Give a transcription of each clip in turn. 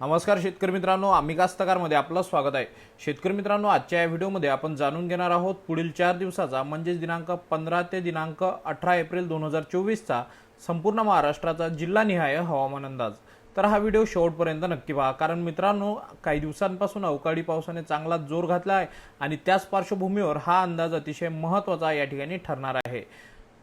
नमस्कार शेतकरी मित्रांनो आम्ही कास्तकारमध्ये आपलं स्वागत आहे. शेतकरी मित्रांनो आजच्या या व्हिडिओमध्ये आपण जाणून घेणार आहोत पुढील चार दिवसाचा म्हणजेच दिनांक पंधरा ते दिनांक अठरा एप्रिल दोन हजार चोवीसचा संपूर्ण महाराष्ट्राचा जिल्हानिहाय हवामान अंदाज. तर हा व्हिडिओ शेवटपर्यंत नक्की पहा कारण मित्रांनो काही दिवसांपासून अवकाळी पावसाने चांगला जोर घातला आहे आणि त्याच पार्श्वभूमीवर हा अंदाज अतिशय महत्त्वाचा या ठिकाणी ठरणार आहे.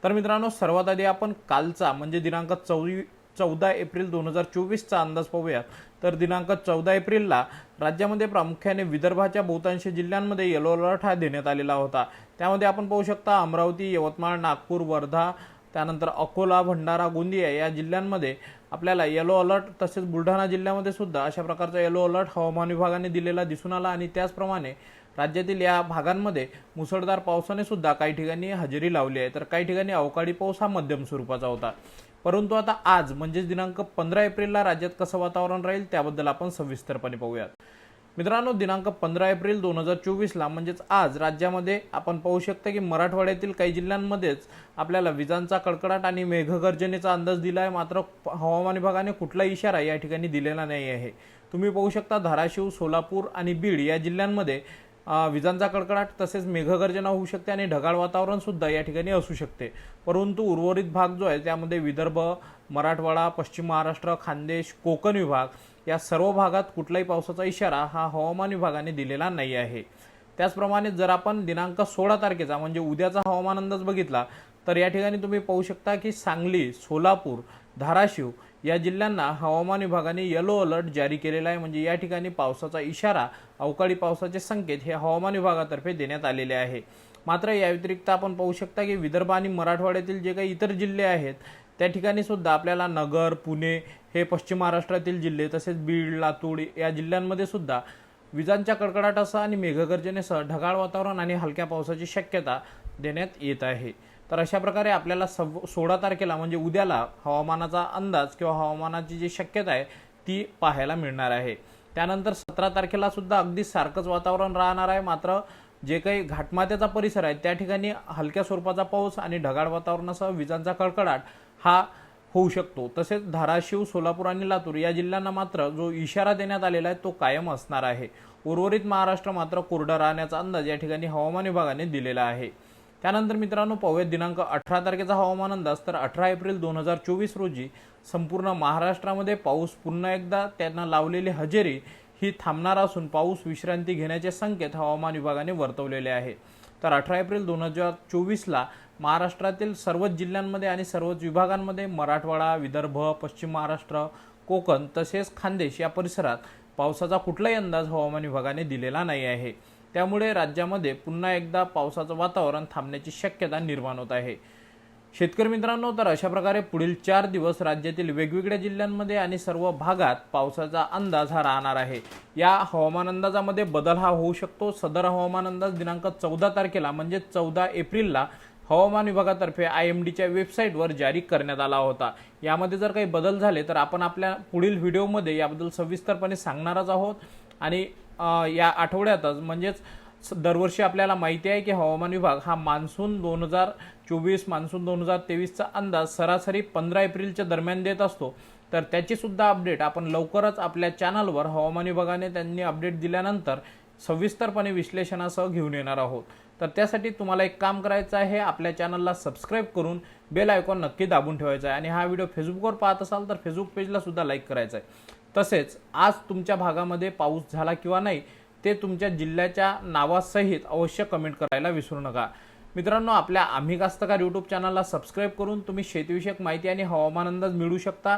तर मित्रांनो सर्वात आधी आपण कालचा म्हणजे दिनांक चौवी चौदा एप्रिल दोन हजार चोवीसचा अंदाज पाहूया तर दिनांक चौदा एप्रिलला राज्यामध्ये प्रामुख्याने विदर्भाच्या बहुतांश जिल्ह्यांमध्ये येलो अलर्ट हा देण्यात आलेला होता. त्यामध्ये आपण पाहू शकता अमरावती यवतमाळ नागपूर वर्धा त्यानंतर अकोला भंडारा गोंदिया या जिल्ह्यांमध्ये आपल्याला येलो अलर्ट तसेच बुलढाणा जिल्ह्यामध्ये सुद्धा अशा प्रकारचा येलो अलर्ट हवामान विभागाने दिलेला दिसून आला आणि त्याचप्रमाणे राज्यातील या भागांमध्ये मुसळधार पावसाने सुद्धा काही ठिकाणी हजेरी लावली आहे. तर काही ठिकाणी अवकाळी पाऊस हा मध्यम स्वरूपाचा होता. परंतु आता आज म्हणजेच दिनांक पंधरा एप्रिलला राज्यात कसं वातावरण राहील त्याबद्दल आपण सविस्तरपणे पाहूयात. मित्रांनो दिनांक पंधरा एप्रिल दोन हजार चोवीसला म्हणजेच आज राज्यामध्ये आपण पाहू शकता की मराठवाड्यातील काही जिल्ह्यांमध्येच आपल्याला विजांचा कडकडाट आणि मेघगर्जनेचा अंदाज दिला आहे मात्र हवामान विभागाने कुठला इशारा या ठिकाणी दिलेला नाही आहे तुम्ही पाहू शकता धाराशिव सोलापूर आणि बीड या जिल्ह्यांमध्ये विजांचा कडकडाट तसेच मेघगर्जना होऊ शकते आणि ढगाळ वातावरण सुद्धा या ठिकाणी असू शकते. परंतु उर्वरित भाग जो आहे त्यामध्ये विदर्भ मराठवाडा पश्चिम महाराष्ट्र खानदेश कोकण विभाग या सर्व भागात कुठलाही पावसाचा इशारा हा हवामान विभागाने दिलेला नाही आहे. त्याचप्रमाणे जर आपण दिनांक सोळा तारखेचा म्हणजे उद्याचा हवामान अंदाज बघितला तर या ठिकाणी तुम्ही पाहू शकता की सांगली सोलापूर धाराशिव या जिल्ह्यांना हवामान विभागाने येलो अलर्ट जारी केलेला आहे. म्हणजे या ठिकाणी पावसाचा इशारा अवकाळी पावसाचे संकेत हे हवामान विभागातर्फे देण्यात आलेले आहे. मात्र या व्यतिरिक्त आपण पाहू शकता की विदर्भ आणि मराठवाड्यातील जे काही इतर जिल्हे आहेत त्या ठिकाणी सुद्धा आपल्याला नगर पुणे हे पश्चिम महाराष्ट्रातील जिल्हे तसेच बीड लातूर या जिल्ह्यांमध्ये सुद्धा विजांच्या कडकडाटासह आणि मेघगर्जनेसह ढगाळ वातावरण आणि हलक्या पावसाची शक्यता देण्यात येत आहे. तर अशा प्रकारे आपल्याला सव सोळा तारखेला म्हणजे उद्याला हवामानाचा अंदाज किंवा हवामानाची जी शक्यता आहे ती पाहायला मिळणार आहे. त्यानंतर सतरा तारखेला सुद्धा अगदी सारखंच वातावरण राहणार आहे. मात्र जे काही घाटमात्याचा परिसर आहे त्या ठिकाणी हलक्या स्वरूपाचा पाऊस आणि ढगाळ वातावरणासह विजांचा कडकडाट हा होऊ शकतो. तसेच धाराशिव सोलापूर आणि लातूर या जिल्ह्यांना मात्र जो इशारा देण्यात आलेला आहे तो कायम असणार आहे. उर्वरित महाराष्ट्र मात्र कोरडा राहण्याचा अंदाज या ठिकाणी हवामान विभागाने दिलेला आहे. त्यानंतर मित्रांनो पाहूया दिनांक अठरा तारखेचा हवामान अंदाज. तर अठरा एप्रिल दोन हजार चोवीस रोजी संपूर्ण महाराष्ट्रामध्ये पाऊस पुन्हा एकदा त्यांना लावलेली हजेरी ही थांबणार असून पाऊस विश्रांती घेण्याचे संकेत हवामान विभागाने वर्तवलेले आहे तर अठरा एप्रिल दोन हजार चोवीसला महाराष्ट्रातील सर्वच जिल्ह्यांमध्ये आणि सर्वच विभागांमध्ये मराठवाडा विदर्भ पश्चिम महाराष्ट्र कोकण तसेच खानदेश या परिसरात पावसाचा कुठलाही अंदाज हवामान विभागाने दिलेला नाही आहे. त्यामुळे राज्यामध्ये पुन्हा एकदा पावसाचं वातावरण थांबण्याची शक्यता निर्माण होत आहे. शेतकरी मित्रांनो तर अशा प्रकारे पुढील चार दिवस राज्यातील वेगवेगळ्या जिल्ह्यांमध्ये आणि सर्व भागात पावसाचा अंदाज हा राहणार आहे. या हवामान अंदाजामध्ये बदल हा होऊ शकतो. सदर हवामान अंदाज दिनांक चौदा तारखेला म्हणजे चौदा एप्रिलला हवामान विभागातर्फे आय एम डीच्या वेबसाईटवर जारी करण्यात आला होता. यामध्ये जर काही बदल झाले तर आपण आपल्या पुढील व्हिडिओमध्ये याबद्दल सविस्तरपणे सांगणारच आहोत. आणि या आठवड्यातच म्हणजेच दरवर्षी आपल्याला माहिती आहे की हवामान विभाग हा मान्सून दोन हजार चोवीस मान्सून दोन हजार तेवीसचा अंदाज सरासरी पंधरा एप्रिलच्या दरम्यान देत असतो. तर त्याचीसुद्धा अपडेट आपण लवकरच आपल्या चॅनलवर हवामान विभागाने त्यांनी अपडेट दिल्यानंतर सविस्तरपणे विश्लेषणासह घेऊन येणार आहोत. तर त्यासाठी तुम्हाला एक काम करायचं आहे आपल्या चॅनलला सबस्क्राईब करून बेल आयकॉन नक्की दाबून ठेवायचा आहे. आणि हा व्हिडिओ फेसबुकवर पाहत असाल तर फेसबुक पेजला सुद्धा लाईक करायचा आहे. तसेच आज तुमच्या भागामध्ये पाऊस झाला किंवा नाही ते तुमच्या जिल्ह्याच्या नावासहित अवश्य कमेंट करायला विसरू नका. मित्रांनो आपल्या आम्ही कास्तकार यूट्यूब चॅनलला सबस्क्राईब करून तुम्ही शेतीविषयक माहिती आणि हवामान अंदाज मिळू शकता.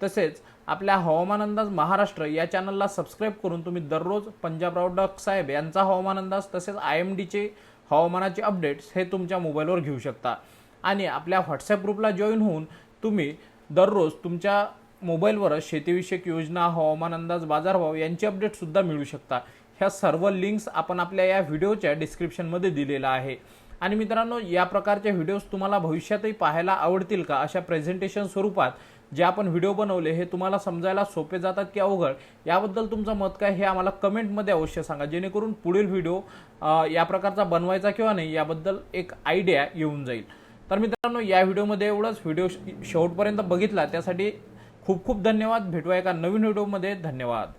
तसेच आपल्या हवामान अंदाज महाराष्ट्र या चॅनलला सबस्क्राईब करून तुम्ही दररोज पंजाबराव डक साहेब यांचा हवामान अंदाज तसेच आय एम डीचे हवामानाचे अपडेट्स हे तुमच्या मोबाईलवर घेऊ शकता. आणि आपल्या व्हॉट्सॲप ग्रुपला जॉईन होऊन तुम्ही दररोज तुमच्या मोबाईलवरच शेतीविषयक योजना हवामान अंदाज बाजारभाव यांचे अपडेटसुद्धा मिळू शकता ह्या सर्व लिंक्स आपण आपल्या या व्हिडिओच्या डिस्क्रिप्शनमध्ये दिलेला आहे. आणि मित्रांनो या प्रकारचे व्हिडिओज तुम्हाला भविष्यातही पाहायला आवडतील का? अशा प्रेझेंटेशन स्वरूपात जे आपण व्हिडिओ बनवले हे तुम्हाला समजायला सोपे जातात की अवघड? याबद्दल तुमचं मत काय हे आम्हाला कमेंटमध्ये अवश्य सांगा. जेणेकरून पुढील व्हिडिओ या प्रकारचा बनवायचा किंवा नाही याबद्दल एक आयडिया येऊन जाईल. तर मित्रांनो या व्हिडिओमध्ये एवढंच. व्हिडिओ शेवटपर्यंत बघितला त्यासाठी खूप खूप धन्यवाद. भेटूया एका नवीन व्हिडिओमध्ये. धन्यवाद.